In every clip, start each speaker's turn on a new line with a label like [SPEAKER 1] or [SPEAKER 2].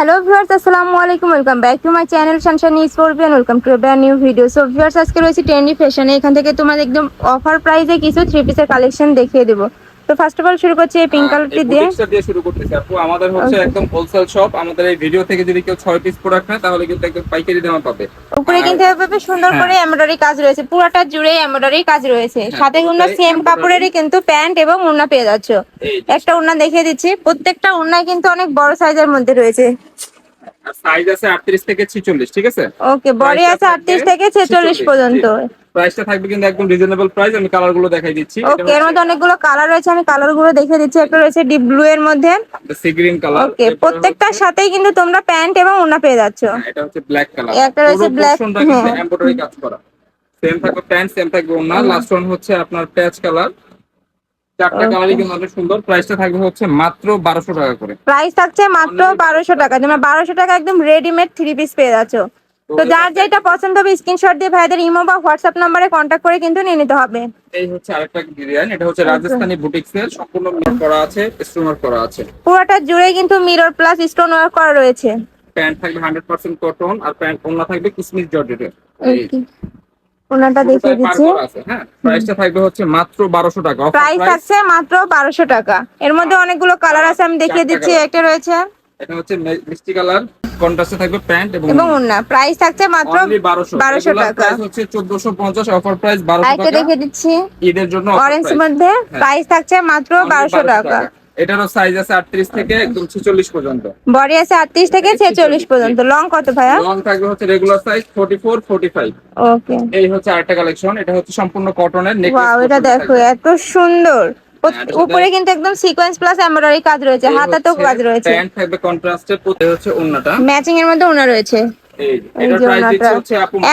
[SPEAKER 1] Hello viewers আসসালামু আলাইকুম welcome back to my channel সানশানি scorpion welcome to brand new video so viewers আজকে রয়েছে trendy ফ্যাশনে এখান থেকে তোমার একদম অফার প্রাইসে কিছু থ্রি পিসের কালেকশন দেখিয়ে দেবো। তো ফার্স্ট অফ অল শুরু করছি এই পিঙ্ক
[SPEAKER 2] আহ,
[SPEAKER 1] কালারটি দিয়ে।
[SPEAKER 2] দিয়ে শুরু করতেছি আপু। আমাদের হচ্ছে একদম হোলসেল শপ আমাদের এই ভিডিও থেকে যদি কেউ ছয় পিস প্রোডাক্ট নেয় তাহলে কিন্তু একদম পাইকারি দামে পাবে।
[SPEAKER 1] উপরে কিন্তু এভাবে সুন্দর
[SPEAKER 2] হ্যাঁ।
[SPEAKER 1] করে এমব্রয়ডারি কাজ রয়েছে। পুরোটা জুড়ে এমব্রয়ডারি কাজ রয়েছে। সাথে কিন্তু
[SPEAKER 2] পুরোটাই
[SPEAKER 1] সেম কাপড়েরই কিন্তু প্যান্ট এবং ওড়না পেয়ে যাচ্ছ। একটা ওড়না দেখিয়ে দিচ্ছি। প্রত্যেকটা ওড়নায় কিন্তু অনেক বড় সাইজের মধ্যে রয়েছে।
[SPEAKER 2] সাইজ আছে 38 থেকে 46 ঠিক আছে?
[SPEAKER 1] ওকে বডি আছে
[SPEAKER 2] টা
[SPEAKER 1] আটত্রিশ
[SPEAKER 2] থাকবে
[SPEAKER 1] থেকে
[SPEAKER 2] 46
[SPEAKER 1] পর্যন্ত।
[SPEAKER 2] প্রাইসটা থাকবে কিন্তু একদম রিজনেবল প্রাইস আমি কালারগুলো দেখাই দিচ্ছি।
[SPEAKER 1] ওকে এর মধ্যে অনেকগুলো কালার রয়েছে আমি কালারগুলো দেখিয়ে দিচ্ছি। একটা রয়েছে ডিপ ব্লু এর মধ্যে।
[SPEAKER 2] সি গ্রিন কালার
[SPEAKER 1] ওকে প্রত্যেকটার সাথেই কিন্তু তোমরা প্যান্ট এবং ওড়না পেয়ে যাচ্ছ।
[SPEAKER 2] এটা হচ্ছে ব্ল্যাক কালার
[SPEAKER 1] একটা রয়েছে হ্যাঁ।
[SPEAKER 2] এমব্রয়ডারি কাজ করা। সেম থাকবে প্যান্ট সেম থাকবে ওন্না লাস্ট ওয়ান হচ্ছে আপনার প্যাচ কালার চারটা. কালারই কিন্তু অনেক সুন্দর। প্রাইসটা থাকবে হচ্ছে মাত্র 1200 টাকা করে।
[SPEAKER 1] প্রাইস থাকছে মাত্র বারোশো টাকা। তোমরা বারোশো টাকা একদম রেডিমেড থ্রি পিস পেয়ে যাচ্ছ। তো যার যেটা পছন্দ হবে স্ক্রিনশট দিয়ে ভাইদের ইমো বা হোয়াটসঅ্যাপ নাম্বারে কন্ট্যাক্ট করে কিন্তু নিয়ে নিতে হবে।
[SPEAKER 2] এই হচ্ছে আরেকটা ডিজাইন এটা হচ্ছে রাজস্থানি বুটিক্স এর সম্পূর্ণ মিল করা আছে স্টোনার করা আছে।
[SPEAKER 1] পুরোটা জুড়ে কিন্তু মিরর প্লাস স্টোন ওয়ার্ক করা রয়েছে।
[SPEAKER 2] প্যান্ট থাকবে হান্ড্রেড পার্সেন্ট কটন আর প্যান্ট ওন্না থাকবে কিসমিস জর্জেটের।
[SPEAKER 1] ওনাটা দেখিয়ে দিচ্ছি।
[SPEAKER 2] হ্যাঁ? প্রাইসটা থাকবে হচ্ছে মাত্র বারোশো টাকা।
[SPEAKER 1] প্রাইস আছে মাত্র বারোশো টাকা। এর মধ্যে অনেকগুলো কালার আছে আমি দেখিয়ে দিচ্ছি। একটা রয়েছে।
[SPEAKER 2] এটা হচ্ছে মিষ্টি কালার। কন্ট্রাস্টে থাকবে প্যান্ট এবং
[SPEAKER 1] ওড়না প্রাইস থাকছে মাত্র
[SPEAKER 2] অনলি বারোশো।
[SPEAKER 1] বারোশো টাকা।
[SPEAKER 2] প্রাইস হচ্ছে চোদ্দশো পঞ্চাশ অফার প্রাইস বারোশো
[SPEAKER 1] আরেকটা
[SPEAKER 2] টাকা।
[SPEAKER 1] দেখিয়ে দিচ্ছি।
[SPEAKER 2] ঈদের জন্য
[SPEAKER 1] অরেঞ্জ মধ্যে
[SPEAKER 2] হ্যাঁ।
[SPEAKER 1] প্রাইস থাকছে মাত্র
[SPEAKER 2] Only
[SPEAKER 1] বারোশো টাকা।
[SPEAKER 2] এটারও সাইজ আছে আটত্রিশ থেকে একদম ছেচল্লিশ পর্যন্ত।
[SPEAKER 1] বডি আছে আটত্রিশ থেকে ছেচল্লিশ পর্যন্ত। লং কত ভাইয়া?
[SPEAKER 2] লং থাকবে হচ্ছে regular size forty four forty five
[SPEAKER 1] okay
[SPEAKER 2] এই হচ্ছে আরেকটা কালেকশন এটা হচ্ছে সম্পূর্ণ কটনের
[SPEAKER 1] ওয়াও এটা দেখো এত সুন্দর।
[SPEAKER 2] হ্যাঁ, এটা
[SPEAKER 1] উপরে কিন্তু একদম সিকোয়েন্স প্লাস এমব্রয়ডারি কাজ রয়েছে হাতাতেও কাজ রয়েছে।
[SPEAKER 2] প্যান্ট থাকবে কন্ট্রাস্টে পরে হচ্ছে ওন্নাটা
[SPEAKER 1] ম্যাচিং এর মধ্যে ওন্না রয়েছে।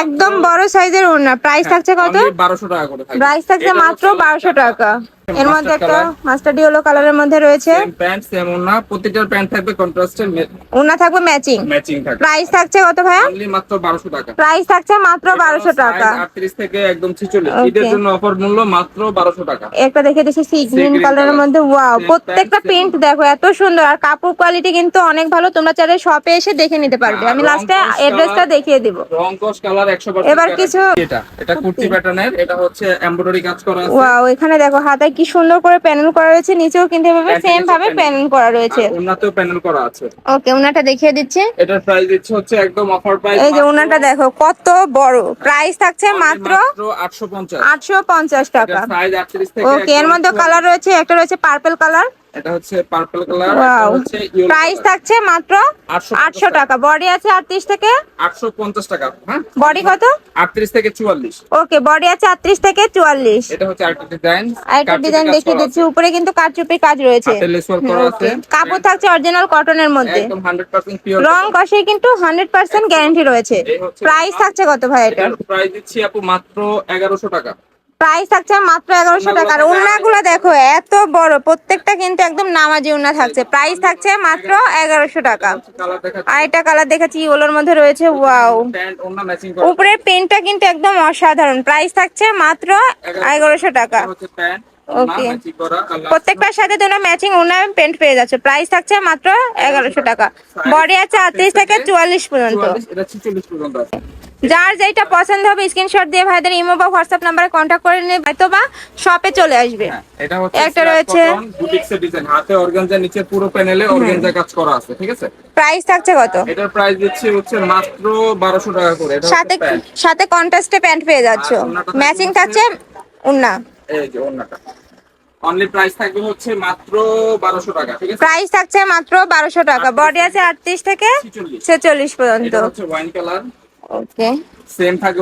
[SPEAKER 1] একদম বড় সাইজের ওন্না প্রাইস থাকছে কত?
[SPEAKER 2] 1200 টাকা করে
[SPEAKER 1] প্রাইস থাকছে মাত্র
[SPEAKER 2] হচ্ছে
[SPEAKER 1] বারোশো টাকা। এর মধ্যে একটা
[SPEAKER 2] color।
[SPEAKER 1] মাস্টার ইয়েলো কালারের মধ্যে রয়েছে।
[SPEAKER 2] প্যান্ট সেম ওন্না প্রতিটার প্যান্ট থাকবে কন্ট্রাস্টের
[SPEAKER 1] ওনা থাকবে ম্যাচিং
[SPEAKER 2] ম্যাচিং থাকবে।
[SPEAKER 1] প্রাইস থাকছে কত ভাইয়া?
[SPEAKER 2] অনলি মাত্র বারোশো টাকা।
[SPEAKER 1] প্রাইস থাকছে মাত্র বারোশো টাকা।
[SPEAKER 2] আটত্রিশ থেকে একদম ছিচল্লিশ।
[SPEAKER 1] Okay.
[SPEAKER 2] ঈদের জন্য অফার মূল্য মাত্র বারোশো টাকা।
[SPEAKER 1] একটা দেখে দিচ্ছি সি গ্রিন কালারের মধ্যে। ওয়াও প্রত্যেকটা প্রিন্ট দেখো এত সুন্দর। আর কাপড় কোয়ালিটি কিন্তু অনেক ভালো। তোমরা চাইলে শপে এসে দেখে নিতে পারবে।
[SPEAKER 2] হ্যাঁ,
[SPEAKER 1] আমি লাস্টে
[SPEAKER 2] কস
[SPEAKER 1] এড্রেসটা দেখিয়ে দিব।
[SPEAKER 2] রং কস কালার একশো
[SPEAKER 1] এবার কিছু-
[SPEAKER 2] এটা এটা কুর্তি প্যাটার্নের এটা হচ্ছে এমব্রয়ডারি কাজ করা আছে।
[SPEAKER 1] ওয়াও এখানে দেখো হাতায় কি সুন্দর করে প্যানেল করা রয়েছে নিচেও কিন্তু এভাবে সেম ভাবে প্যানেল করা রয়েছে।
[SPEAKER 2] ওনাতেও প্যানেল করা আছে।
[SPEAKER 1] ওকে ওনাটা দেখিয়ে দিচ্ছি।
[SPEAKER 2] এটার প্রাইস দিচ্ছে হচ্ছে একদম অফার প্রাইস
[SPEAKER 1] এই যে ওনাটা দেখো কত বড়। প্রাইস থাকছে মাত্র
[SPEAKER 2] আটশো পঞ্চাশ।
[SPEAKER 1] আটশো পঞ্চাশ টাকা।
[SPEAKER 2] সাইজ আটত্রিশ থেকে
[SPEAKER 1] ওকে এর মধ্যে কালার রয়েছে একটা রয়েছে পার্পল কালার
[SPEAKER 2] এটা হচ্ছে পার্পল কালার
[SPEAKER 1] ওয়াও
[SPEAKER 2] হচ্ছে
[SPEAKER 1] প্রাইস থাকছে মাত্র আটশো টাকা। বডি আছে আটত্রিশ থেকে?
[SPEAKER 2] আটশো পঞ্চাশ টাকা হ্যাঁ?
[SPEAKER 1] বডি কত?
[SPEAKER 2] আটত্রিশ থেকে চুয়াল্লিশ।
[SPEAKER 1] ওকে বডি আছে আটত্রিশ থেকে চুয়াল্লিশ।
[SPEAKER 2] এটা হচ্ছে আরেকটা ডিজাইন
[SPEAKER 1] আরেকটা ডিজাইন দেখিয়ে দিচ্ছি। উপরে কিন্তু কারচুপি কাজ রয়েছে। ওকে কাপড় থাকছে অরিজিনাল কটনের মধ্যে।
[SPEAKER 2] একদম পিওর
[SPEAKER 1] রং কষে কিন্তু হান্ড্রেড পার্সেন্ট গ্যারান্টি রয়েছে। প্রাইস থাকছে কত ভাই এটা?
[SPEAKER 2] প্রাইস দিচ্ছি আপু মাত্র টাকা।
[SPEAKER 1] প্রাইস থাকছে মাত্র এগারোশো টাকা। আর উন্নাগুলো দেখো, এত বড়, প্রত্যেকটা কিন্তু একদম নামাজি উন্না থাকছে। প্রাইস থাকছে মাত্র এগারোশো টাকা। আর একটা কালার দেখেছি ওলোর মধ্যে রয়েছে ওয়াও উপরের পেনটা কিন্তু একদম অসাধারণ। প্রাইস থাকছে মাত্র এগারোশো টাকা।
[SPEAKER 2] এটা last
[SPEAKER 1] প্রত্যেকটার সাথে তোমরা ম্যাচিং পেন্ট পেয়ে যাচ্ছে। থাকছে মাত্র এগারোশো টাকা। বডি আছে আটত্রিশ থেকে চুয়াল্লিশ পর্যন্ত।
[SPEAKER 2] 44, এটা 46 পর্যন্ত আছে
[SPEAKER 1] যার যেটা পছন্দ হবে স্ক্রিনশট দিয়ে ভাইদের ইমো বা হোয়াটসঅ্যাপ নাম্বারে কন্ট্যাক্ট করে নিয়ে হয়তো বা শপে চলে আসবে।
[SPEAKER 2] হ্যাঁ, এটা হচ্ছে
[SPEAKER 1] একটা রয়েছে।
[SPEAKER 2] বুটিক্স এর ডিজাইন হাতে অর্গানজা নিচে পুরো প্যানেলে অর্গানজা কাজ করা আছে ঠিক আছে?
[SPEAKER 1] প্রাইস থাকছে কত?
[SPEAKER 2] এটার প্রাইস দিচ্ছি হচ্ছে মাত্র 1200 টাকা করে। এটা
[SPEAKER 1] সাথে সাথে কন্ট্রাস্টে প্যান্ট পেয়ে যাচ্ছ। ম্যাচিং থাকছে উন্না
[SPEAKER 2] এই যে ওন্নাটা। অনলি প্রাইস থাকবে হচ্ছে মাত্র 1200 টাকা ঠিক আছে?
[SPEAKER 1] প্রাইস থাকছে মাত্র বারোশো টাকা। বডি আছে আটত্রিশ থেকে
[SPEAKER 2] 46
[SPEAKER 1] ছেচল্লিশ পর্যন্ত।
[SPEAKER 2] এটা হচ্ছে ওয়াইন কালার
[SPEAKER 1] ওকে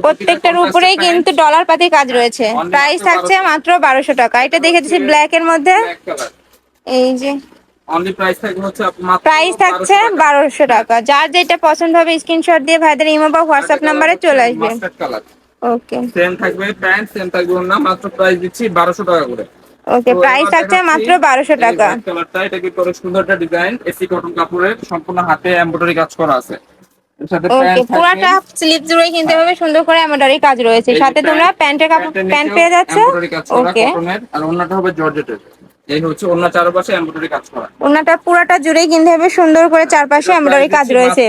[SPEAKER 1] প্রত্যেকটার উপরেই কিন্তু ডলার পাতি কাজ রয়েছে। প্রাইস থাকছে মাত্র বারোশো টাকা। এটা দেখে দিচ্ছি ব্ল্যাক এর মধ্যে। এই যে।
[SPEAKER 2] প্রাইস
[SPEAKER 1] থাকছে বারোশো টাকা। যার যেটা পছন্দ হবে স্ক্রিনশট দিয়ে ভাইদের ইমো বা হোয়াটসঅ্যাপ নাম্বারে চলে আসবে। ওকে
[SPEAKER 2] সেম থাকবে প্যান্ট সেম থাকবে ওন্না মাত্র প্রাইস দিচ্ছি 1200 টাকা করে।
[SPEAKER 1] ওকে প্রাইস থাকছে মাত্র টাকা।
[SPEAKER 2] কালারটা এটা কি করে সুন্দর একটা ডিজাইন এসি কটন কাপড়ের সম্পূর্ণ হাতে এমব্রয়ডারি কাজ করা আছে।
[SPEAKER 1] পুরাটা স্লিপ জুড়ে কিনতে হবে সুন্দর করে এমব্রয়ডারি কাজ রয়েছে। সাথে তোমরা প্যান্টের কাপড় প্যান্ট পেয়ে যাচ্ছ?
[SPEAKER 2] এমব্রয়ডারি কাজ করা
[SPEAKER 1] ওকে
[SPEAKER 2] আর অন্যটা হবে জর্জেটের। এই হচ্ছে অন্য চারপাশে এমব্রয়ডারি কাজ করা।
[SPEAKER 1] ওনাটা পুরোটা কিনতে হবে সুন্দর করে চারপাশে এমব্রয়ডারি কাজ রয়েছে।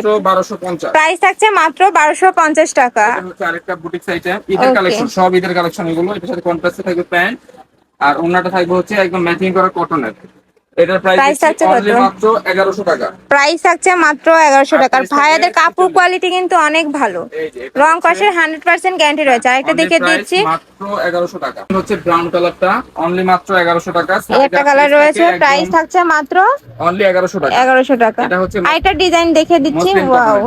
[SPEAKER 1] প্রাইস থাকছে মাত্র বারোশো পঞ্চাশ টাকা।
[SPEAKER 2] এটা হচ্ছে আরেকটা বুটিক্স আইটেম ঈদের কালেকশন সব ঈদের কালেকশন এগুলো এটার সাথে কন্ট্রাস্টে থাকবে প্যান্ট আর অন্যটা থাকবে হচ্ছে একদম ম্যাচিং করা কটনের এটার প্রাইস
[SPEAKER 1] থাকছে
[SPEAKER 2] মাত্র এগারোশো টাকা।
[SPEAKER 1] প্রাইস থাকছে মাত্র এগারোশো টাকার
[SPEAKER 2] আঠাশ থেকে
[SPEAKER 1] ভাইয়াদের কাপড় কোয়ালিটি কিন্তু অনেক ভালো। রং কষের হান্ড্রেড পার্সেন্ট গ্যারান্টি রয়েছে। আরেকটা দেখে দিচ্ছি।
[SPEAKER 2] মাত্র এগারোশো টাকা। হচ্ছে ব্রাউন কালারটা অনলি মাত্র এগারোশো টাকা।
[SPEAKER 1] একটা কালার রয়েছে। প্রাইস থাকছে মাত্র
[SPEAKER 2] অনলি এগারোশো টাকা।
[SPEAKER 1] এগারোশো টাকা।
[SPEAKER 2] এটা হচ্ছে
[SPEAKER 1] আরেকটা ডিজাইন দেখে দিচ্ছি। ওয়াও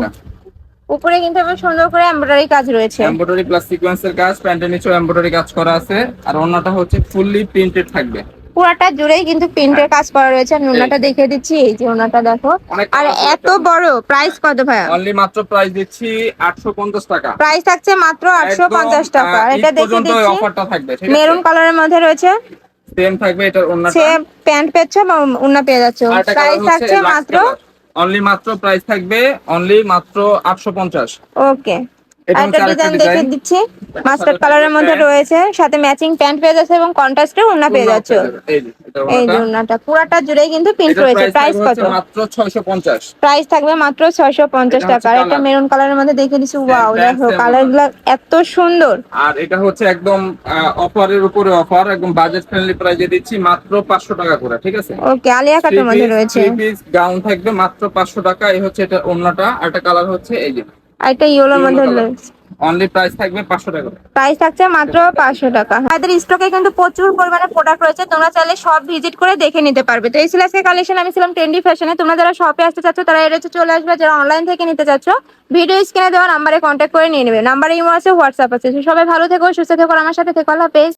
[SPEAKER 1] উপরে কিন্তু বেশ সুন্দর করে এমব্রয়ডারি কাজ রয়েছে।
[SPEAKER 2] এমব্রয়ডারি প্লাস সিকোয়েন্সের কাজ প্যান্টের নিচেও এমব্রয়ডারি কাজ করা আছে। আর অন্যটা হচ্ছে ফুললি প্রিন্টেড থাকবে।
[SPEAKER 1] পুরাটা জুড়েই কিন্তু প্রিন্টের কাজ করা রয়েছে। আমি ওনাটা দেখে দিচ্ছি এই যে ওনাটা দেখো। আর এত বড় প্রাইস কত ভাইয়া?
[SPEAKER 2] অনলি মাত্র প্রাইস দিচ্ছি আটশো পঞ্চাশ টাকা।
[SPEAKER 1] প্রাইস থাকছে মাত্র আটশো পঞ্চাশ টাকা। আর এটা দেখে দিচ্ছি।
[SPEAKER 2] অফারটা থাকবে ঠিক
[SPEAKER 1] মেরুন কালারের মধ্যে রয়েছে।
[SPEAKER 2] সেম থাকবে এটার অন্যটা
[SPEAKER 1] সে প্যান্ট পেয়েছ বা উন্না পেয়ে যাচ্ছ। প্রাইস থাকছে মাত্র
[SPEAKER 2] অনলি মাত্র প্রাইস থাকবে অনলি মাত্র আটশো পঞ্চাশ।
[SPEAKER 1] ওকে
[SPEAKER 2] এটা
[SPEAKER 1] ডিজাইন দেখে দিচ্ছি। মাস্টার্ড কালারের মধ্যে রয়েছে সাথে ম্যাচিং প্যান্ট পেয়ে যাচ্ছে এবং কন্ট্রাস্টে উন্না পেয়ে যাচ্ছে।
[SPEAKER 2] এই এটা।
[SPEAKER 1] উন্নাটা। পুরাটা জুড়েই কিন্তু প্রিন্ট রয়েছে। প্রাইস কত?
[SPEAKER 2] মাত্র ছয়শো পঞ্চাশ।
[SPEAKER 1] প্রাইস থাকবে মাত্র ছয়শো পঞ্চাশ
[SPEAKER 2] এটা হচ্ছে
[SPEAKER 1] টাকা আর একটা
[SPEAKER 2] colour।
[SPEAKER 1] মেরুন কালারের মধ্যে দেখে দিচ্ছি ওয়াও দেখো
[SPEAKER 2] same
[SPEAKER 1] কালারগুলো এত সুন্দর।
[SPEAKER 2] আর এটা হচ্ছে একদম অফারের উপরে অফার একদম বাজেট ফ্রেন্ডলি প্রাইসে দিচ্ছি মাত্র পাঁচশো টাকা করে ঠিক আছে?
[SPEAKER 1] ওকে আলিয়া কাটের মধ্যে রয়েছে।
[SPEAKER 2] গাউন থাকবে মাত্র পাঁচশো টাকা। এই হচ্ছে এটা অন্যটা আর একটা কালার হচ্ছে এই যে।
[SPEAKER 1] আর ইয়েলোর মধ্যে রয়েছে।
[SPEAKER 2] অনলি প্রাইস থাকবে পাঁচশো টাকা করে।
[SPEAKER 1] প্রাইস থাকছে মাত্র পাঁচশো টাকা। আমাদের স্টকে কিন্তু প্রচুর পরিমাণে প্রোডাক্ট রয়েছে, তোমরা চাইলে সব ভিজিট করে দেখে নিতে পারবে। তো এই ছিল আজকে কালেকশন আমি ছিলাম ট্রেন্ডি ফ্যাশনে তোমরা যারা শপে আসতে চাচ্ছ, তারা এর চলে আসবে। যারা অনলাইন থেকে নিতে চাচ্ছ ভিডিও স্ক্রিনে দেওয়া নাম্বারে কন্ট্যাক্ট করে নিয়ে নেবে। নাম্বারে ইমো আছে হোয়াটসঅ্যাপ আছে। সবাই ভালো থেকো, সুস্থ থেকো আমার সাথে থেকো। আল্লাহ হাফেজ।